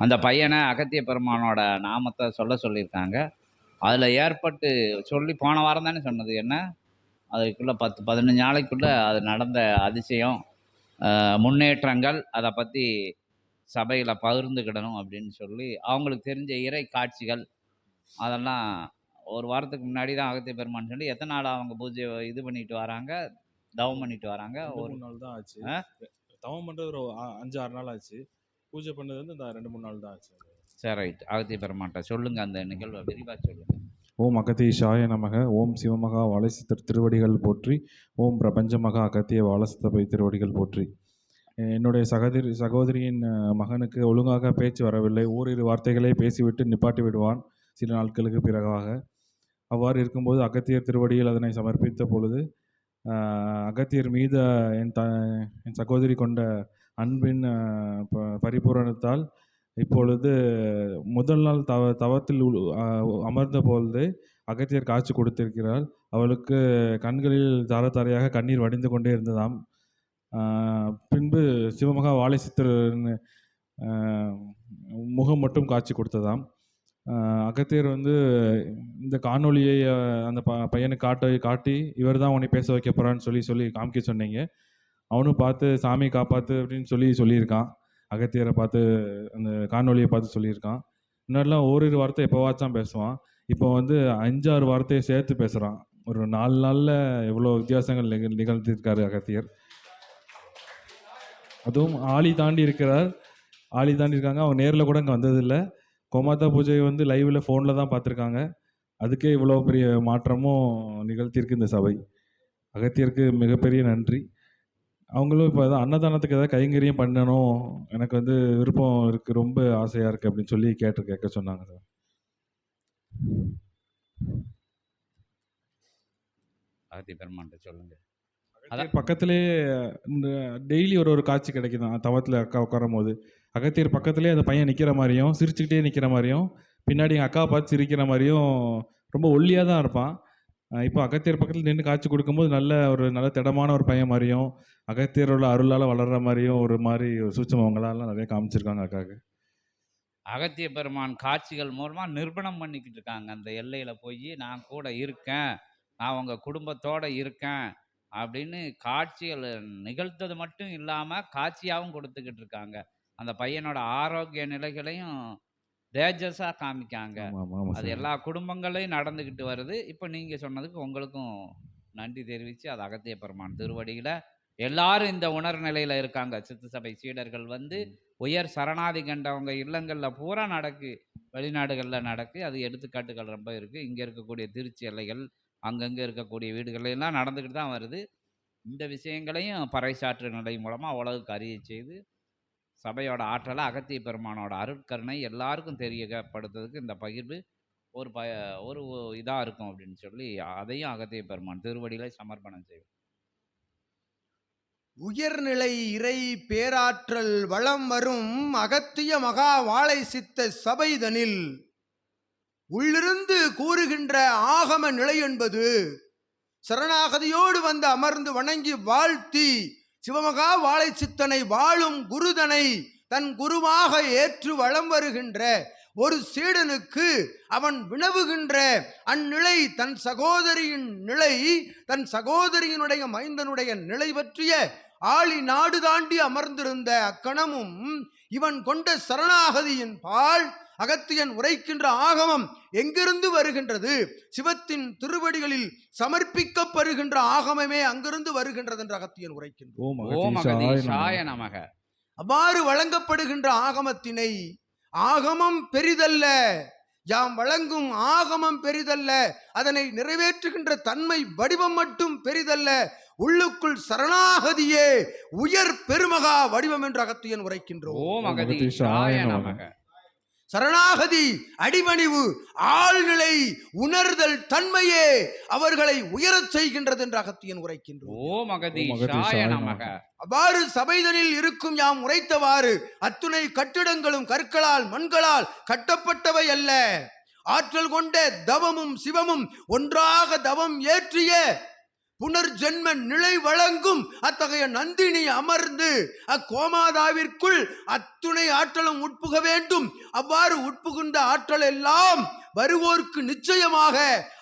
அந்த பையனை அகத்திய பெருமானோட நாமத்தை சொல்ல சொல்லியிருக்காங்க. அதில் ஏற்பட்டு சொல்லி போன வாரம் தானே சொன்னது என்ன? அதுக்குள்ளே பத்து பதினஞ்சு நாளைக்குள்ளே அது நடந்த அதிசயம் முன்னேற்றங்கள் அதை பற்றி சபையில் பகிர்ந்துக்கிடணும் அப்படின்னு சொல்லி அவங்களுக்கு தெரிஞ்ச இறை காட்சிகள் அதெல்லாம் ஒரு வாரத்துக்கு முன்னாடி தான் அகத்திய பெருமான் சொல்லி எத்தனை நாள் அவங்க பூஜை இது பண்ணிட்டு வராங்க தவம் பண்ணிட்டு வராங்க ஒரு நாள் தான் ஆச்சு? தவம் பண்றது ஒரு அஞ்சு ஆறு நாள் ஆச்சு. பூஜை பண்ணது வந்து இந்த ரெண்டு மூணு நாள் தான் ஆச்சு. சரி ரைட். அகத்திய பெருமான்ட்ட சொல்லுங்க அந்த நிகழ்வை விரிவாக சொல்லுங்க. ஓம் அகதீஷாய நமக ஓம் சிவமகா வாலசித்தர் திருவடிகள் போற்றி ஓம் பிரபஞ்சமகா அகத்திய வாலசித்தபை திருவடிகள் போற்றி. என்னுடைய சகோதரி சகோதரியின் மகனுக்கு ஒழுங்காக பேச்சு வரவில்லை. ஓரிரு வார்த்தைகளை பேசிவிட்டு நிப்பாட்டி விடுவான் சில நாட்களுக்கு பிறகாக. அவ்வாறு இருக்கும்போது அகத்தியர் திருவடியில் அதனை சமர்ப்பித்த பொழுது அகத்தியர் மீது என் த என் சகோதரி கொண்ட அன்பின் ப- பரிபூரணத்தால் இப்பொழுது முதல் நாள் தவ தவத்தில் அமர்ந்த பொழுது அகத்தியர் காட்சி கொடுத்திருக்கிறாள் அவளுக்கு கண்களில் தார தாரையாக கண்ணீர் வடிந்து கொண்டே இருந்ததாம். பின்பு சிவமகா வாழை சித்தரின் முகம் மட்டும் காட்சி கொடுத்ததாம். அகத்தியர் வந்து இந்த காணொளியை அந்த ப பையனுக்கு காட்ட காட்டி இவர் தான் உன்னை பேச வைக்க போகிறான்னு சொல்லி சொல்லி காமிக்க சொன்னீங்க. அவனும் பார்த்து சாமி காப்பாற்று அப்படின்னு சொல்லி சொல்லியிருக்கான். அகத்தியரை பார்த்து அந்த காணொலியை பார்த்து சொல்லியிருக்கான். முன்னாடிலாம் ஓரிரு வார்த்தை எப்போவாச்சும் தான் பேசுவான். இப்போ வந்து அஞ்சாறு வார்த்தையை சேர்த்து பேசுகிறான் ஒரு நாலு நாளில் எவ்வளோ வித்தியாசங்கள் நிகழ் நிகழ்த்திருக்காரு அகத்தியர். அதுவும் ஆளி தாண்டி இருக்கிறார். ஆளி தாண்டி இருக்காங்க. அவங்க நேரில் கூட இங்கே வந்ததில்லை. கோமாதா பூஜை வந்து லைவில் ஃபோனில் தான் பார்த்துருக்காங்க. அதுக்கே இவ்வளோ பெரிய மாற்றமும் நிகழ்த்தியிருக்கு இந்த சபை. அகத்தியருக்கு மிகப்பெரிய நன்றி. அவங்களும் இப்போ அதான் அன்னதானத்துக்கு ஏதாவது கைங்கரியம் பண்ணணும். எனக்கு வந்து விருப்பம் இருக்குது ரொம்ப ஆசையாக இருக்குது அப்படின்னு சொல்லி கேட்டு கேட்க சொன்னாங்க சார். அகத்திய பெருமான்ட்ட சொல்லுங்க. அகத்தியர் பக்கத்திலே இந்த டெய்லி ஒரு ஒரு காட்சி கிடைக்குதான் தவத்தில் அக்கா உட்காரும் போது அகத்தியர் பக்கத்திலே அந்த பையன் நிற்கிற மாதிரியும் சிரிச்சுக்கிட்டே நிற்கிற மாதிரியும் பின்னாடி எங்கள் அக்காவை பார்த்து சிரிக்கிற மாதிரியும் ரொம்ப ஒல்லியாக தான் இருப்பான். இப்போ அகத்தியர் பக்கத்தில் நின்று காட்சி கொடுக்கும்போது நல்ல ஒரு நல்ல திடமான ஒரு பையன் மாதிரியும் அகத்தியரோட அருளால் வளர்ற மாதிரியும் ஒரு மாதிரி ஒரு சூட்சமங்களாலாம் நிறைய காமிச்சிருக்காங்க அக்காவுக்கு அகத்திய பெருமான் காட்சிகள் மூலமாக நிர்பணம் பண்ணிக்கிட்டு இருக்காங்க. அந்த எல்லையில் போய் நான் கூட இருக்கேன் நான் உங்கள் குடும்பத்தோடு இருக்கேன் அப்படின்னு காட்சிகள் நிகழ்த்தது மட்டும் இல்லாமல் காட்சியாகவும் கொடுத்துக்கிட்டு இருக்காங்க. அந்த பையனோட ஆரோக்கிய நிலைகளையும் தேஜஸா காமிக்காங்க. அது எல்லா குடும்பங்களையும் நடந்துக்கிட்டு வருது. இப்போ நீங்க சொன்னதுக்கு உங்களுக்கும் நன்றி தெரிவித்து அது அகத்திய பெருமான் திருவடியில எல்லாரும் இந்த உணர்நிலையில இருக்காங்க. சித்து சபை சீடர்கள் வந்து உயர் சரணாதி கண்டவங்க இல்லங்கள்ல பூரா நடக்கு வெளிநாடுகளில் நடக்கு. அது எடுத்துக்காட்டுகள் ரொம்ப இருக்கு. இங்க இருக்கக்கூடிய திருச்சி எல்லைகள் அங்கங்க இருக்கக்கூடிய வீடுகள் எல்லாம் நடந்துக்கிட்டு தான் வருது. இந்த விஷயங்களையும் பறைசாற்று நிலை மூலமா உலகுக்கு அறிய செய்து சபையோட ஆற்றலை அகத்திய பெருமானோட அருட்கருணை எல்லாருக்கும் தெரியப்படுத்துறதுக்கு இந்த பகிர்வு ஒரு ப ஒரு இதாக இருக்கும் அப்படின்னு சொல்லி அதையும் அகத்திய பெருமான் திருவடியில சமர்ப்பணம் செய்வோம் உயர்நிலை இறை பேராற்றல் வளம் வரும் அகத்திய மகா வாழை சித்த சபைதனில் உள்ளிருந்து கூறுகின்ற ஆகம நிலை என்பது சரணாகதியோடு வந்து அமர்ந்து வணங்கி வாழ்த்தி சிவமகா வாழை சித்தனை வாழும் குருதனை தன் குருவாக ஏற்று வளம் வருகின்ற ஒரு சீடனுக்கு அவன் வினவுகின்ற அந்நிலை தன் சகோதரியின் நிலை தன் சகோதரியினுடைய மைந்தனுடைய நிலை பற்றிய ஆளி நாடு தாண்டி அமர்ந்திருந்த அக்கணமும் இவன் கொண்ட சரணாகதியின் பால் அகத்தியன் உரைக்கின்ற ஆகமம் எங்கிருந்து வருகின்றது? சிவத்தின் திருவடிகளில் சமர்ப்பிக்கப்படுகின்ற ஆகமமே அங்கிருந்து வருகின்றது என்று அகத்தியன். நமக. அவ்வாறு வழங்கப்படுகின்ற ஆகமத்தினை ஆகமம் பெரிதல்ல யாம் வழங்கும் ஆகமம் பெரிதல்ல அதனை நிறைவேற்றுகின்ற தன்மை வடிவம் மட்டும் பெரிதல்ல உள்ளுக்குள் சரணாகதியே உயர் பெருமகா வடிவம் என்று அகத்தியன் உரைக்கின்றோம். ஓம் அகதீஷாய நமக. சரணாகதி அடிபணிவு ஆழ்நிலை உணர்தல் தன்மையே அவர்களை உயரச் செய்கின்றது என்று அகத்தியன் உரைக்கின்றோம். அவ்வாறு சபைதனில் இருக்கும் யாம் உரைத்தவாறு அத்துணை கட்டிடங்களும் கற்களால் மண்களால் கட்டப்பட்டவை அல்ல. ஆற்றல் கொண்ட தவமும் சிவமும் ஒன்றாக தவம் ஏற்றிய புனர்ஜென்ம நிலை வழங்கும் அத்தகைய நந்தினி அமர்ந்து அக்கோமாதாவிற்குள் அத்துணை ஆற்றலும் உட்புக வேண்டும். அவ்வாறு உட்புகுந்த ஆற்றல் எல்லாம் வருவோர்க்கு நிச்சயமாக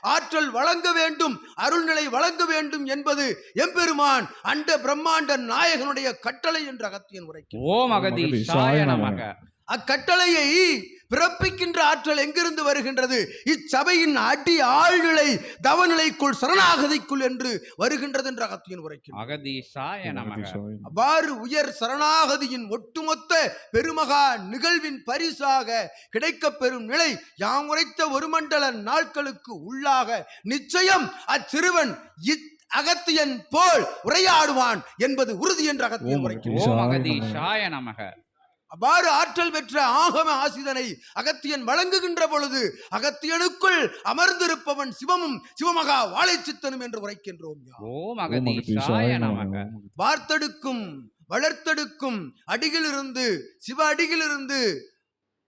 ஆற்றல் வழங்க வேண்டும் அருள்நிலை வழங்க வேண்டும் என்பது எம்பெருமான் அண்ட பிரம்மாண்ட நாயகனுடைய கட்டளை என்று அகத்தியன் உரைக்கிறார் ஓம் நமக. அக்கட்டளையை பிறப்பிக்கின்ற ஆற்றல் எங்கிருந்து வருகின்றது? இச்சபையின் அடி ஆழ்நிலை தவநிலைக்குள் சரணாகதிக்குள் என்று வருகின்றது என்று அகத்தியன் நமக. அவ்வாறு உயர் சரணாகதியின் ஒட்டுமொத்த பெருமகா நிகழ்வின் பரிசாக கிடைக்கப் பெறும் நிலை யாம் உரைத்த ஒரு மண்டல நாட்களுக்கு உள்ளாக நிச்சயம் அச்சிறுவன் இத் அகத்தியன் போல் உரையாடுவான் என்பது உறுதி என்று அகத்தியன் ஓம் அவ்வாறு ஆற்றல் பெற்ற ஆகம ஆசிதனை அகத்தியன் வழங்குகின்ற பொழுது அகத்தியனுக்குள் அமர்ந்திருப்பவன் சிவமும் சிவமகா வாழைச்சித்தனும் என்று உரைக்கின்றோம். வார்த்தெடுக்கும் வளர்த்தெடுக்கும் அடியிலிருந்து சிவ அடியிலிருந்து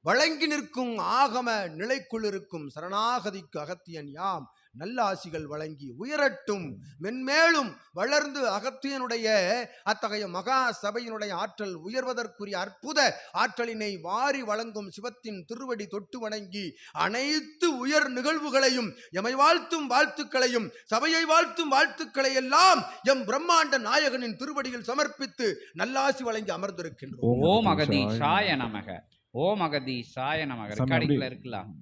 வழங்கி நிற்கும் ஆகம நிலைக்குள் இருக்கும் சரணாகதிக்கு அகத்தியன் யாம்? நல்ல ஆசிகள் வழங்கி உயரட்டும். மென்மேலும் வளர்ந்து அகத்தியனுடைய அத்தகைய மகா சபையினுடைய ஆற்றல் உயர்வதற்குரிய அற்புத ஆற்றலினை வாரி வழங்கும் சிவத்தின் திருவடி தொட்டு வணங்கி அனைத்து உயர் நிகழ்வுகளையும் எமை வாழ்த்தும் வாழ்த்துக்களையும் சபையை வாழ்த்தும் வாழ்த்துக்களை எல்லாம் எம் பிரம்மாண்ட நாயகனின் திருவடியில் சமர்ப்பித்து நல்லாசி வழங்கி அமர்ந்திருக்கின்றோம். ஓம் நமக. ஓம் அகதீஷாய நமக. சாமி, ரெக்கார்டிங்ல அப்படி- இருக்கலாம்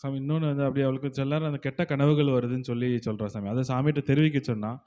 சாமி இன்னொன்று வந்து அப்படி அவளுக்கு சில நேரம் அந்த கெட்ட கனவுகள் வருதுன்னு சொல்லி சொல்கிறா சாமி. அதை சாமிகிட்ட தெரிவிக்க சொன்னால்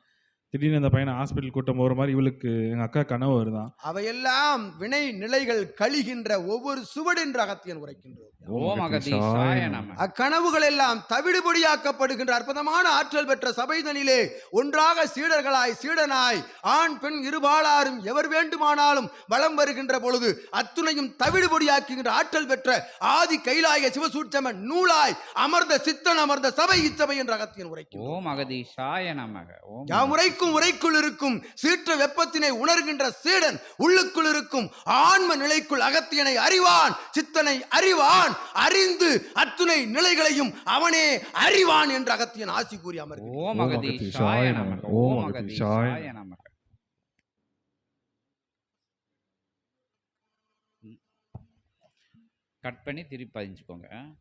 திடீர்னு அந்த பையனை ஹாஸ்பிட்டல் கூட்டம் போகிற மாதிரி இவளுக்கு எங்கள் அக்கா கனவு வருதான். அவையெல்லாம் வினை நிலைகள் கழிகின்ற ஒவ்வொரு சுவடென்று அகத்தியன் உரைக்கின்றோம் ஓம் அகதீஷாய நமக அக்கனவுகள் எல்லாம் தவிடுபடியாக்கப்படுகின்ற அற்புதமான ஆற்றல் பெற்ற சபைதனிலே ஒன்றாக சீடர்களாய் சீடனாய் ஆண் பெண் இருபாலாரும் எவர் வேண்டுமானாலும் வலம் வருகின்ற பொழுது அத்துணையும் தவிடுபடியாக்குகின்ற ஆற்றல் பெற்ற ஆதி கைலாய சிவசூட்சம நூலாய் அமர்ந்த சித்தன் அமர்ந்த சபை இச்சபை என்ற அகத்தியன் உரைக்கும் ஓம் அகதீஷாய நமக ஓம் யாம் உரைக்கும் உரைக்குள் இருக்கும் சீற்ற வெப்பத்தினை உணர்கின்ற சீடன் உள்ளுக்குள் இருக்கும் ஆன்ம நிலைக்குள் அகத்தியனை அறிவான் சித்தனை அறிவான் அறிந்து அத்துணை நிலைகளையும் அவனே அறிவான் என்று அகத்தியன் ஆசி கூறி அமர்கிறார் ஓம் ஓம் அகதீஷாய நமக. ஓம் அகதீஷாய நமக. கட் பண்ணி திருப்பி பதிஞ்சுக்கோங்க.